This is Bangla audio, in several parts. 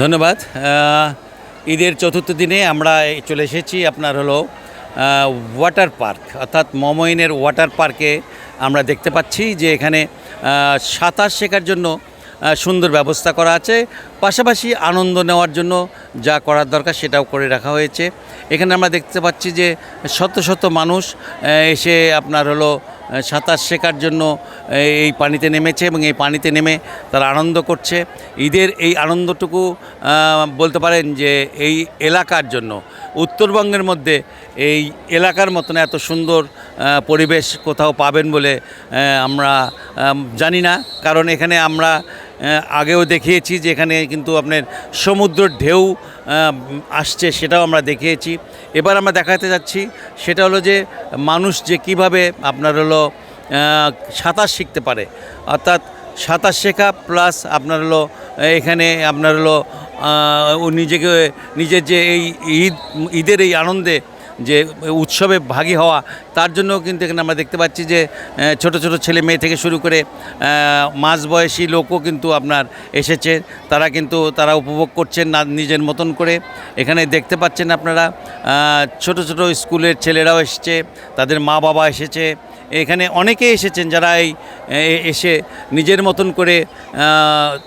ধন্যবাদ। ঈদের চতুর্থ দিনে আমরা চলে এসেছি, আপনার হলো ওয়াটার পার্ক অর্থাৎ মমইনের ওয়াটার পার্কে আমরা দেখতে পাচ্ছি যে এখানে সাঁতার শেখার জন্য সুন্দর ব্যবস্থা করা আছে। পাশাপাশি আনন্দ নেওয়ার জন্য যা করার দরকার সেটাও করে রাখা হয়েছে। এখানে আমরা দেখতে পাচ্ছি যে শত শত মানুষ এসে আপনার হলো সাঁতার শেখার জন্য এই- পানিতে নেমেছে এবং এই পানিতে নেমে তারা আনন্দ করছে। ঈদের এই আনন্দটুকু বলতে পারেন যে এই এলাকার জন্য, উত্তরবঙ্গের মধ্যে এই এলাকার মতন এত সুন্দর পরিবেশ কোথাও পাবেন বলে আমরা জানি না। কারণ এখানে আমরা আগেও দেখিয়েছি যে এখানে কিন্তু আপনার সমুদ্রের ঢেউ আসছে, সেটাও আমরা দেখিয়েছি। এবার আমরা দেখাতে যাচ্ছি, সেটা হলো যে মানুষ যে কীভাবে আপনার হলো সাঁতার শিখতে পারে। অর্থাৎ সাঁতার শেখা প্লাস আপনার হলো, এখানে আপনার হলো নিজেকে, নিজের যে এই ঈদ, ঈদের এই আনন্দে যে উৎসবে ভাগী হওয়া, তার জন্য কিন্তু এখানে আমরা দেখতে পাচ্ছি যে ছোট ছোট ছেলে মেয়ে থেকে শুরু করে মাঝ বয়সী লোকও কিন্তু আপনার এসেছে। তারা কিন্তু তারা উপভোগ করছেন না, নিজের মতন করে। এখানে দেখতে পাচ্ছেন আপনারা ছোট ছোট স্কুলের ছেলেরাও এসেছে, তাদের মা বাবা এসেছে। এখানে অনেকে এসেছেন যারা এই এসে নিজের মতন করে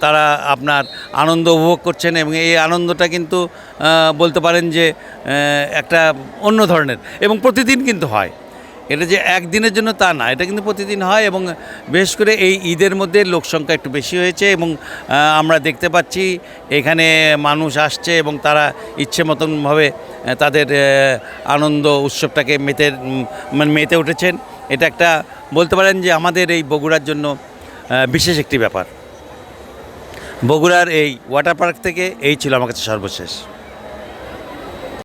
তারা আপনার আনন্দ উপভোগ করছেন এবং এই আনন্দটা কিন্তু বলতে পারেন যে একটা অন্য ধরনের এবং প্রতিদিন কিন্তু হয়। এটা যে একদিনের জন্য তা না, এটা কিন্তু প্রতিদিন হয় এবং বিশেষ করে এই ঈদের মধ্যে লোক সংখ্যা একটু বেশি হয়েছে এবং আমরা দেখতে পাচ্ছি এখানে মানুষ আসছে এবং তারা ইচ্ছে মতনভাবে তাদের আনন্দ উৎসবটাকে মেতে মানে মেতে উঠেছেন। এটা একটা বলতে পারেন যে আমাদের এই বগুড়ার জন্য বিশেষ একটি ব্যাপার। বগুড়ার এই ওয়াটার পার্ক থেকে এই ছিল আমার কাছে সর্বশেষ।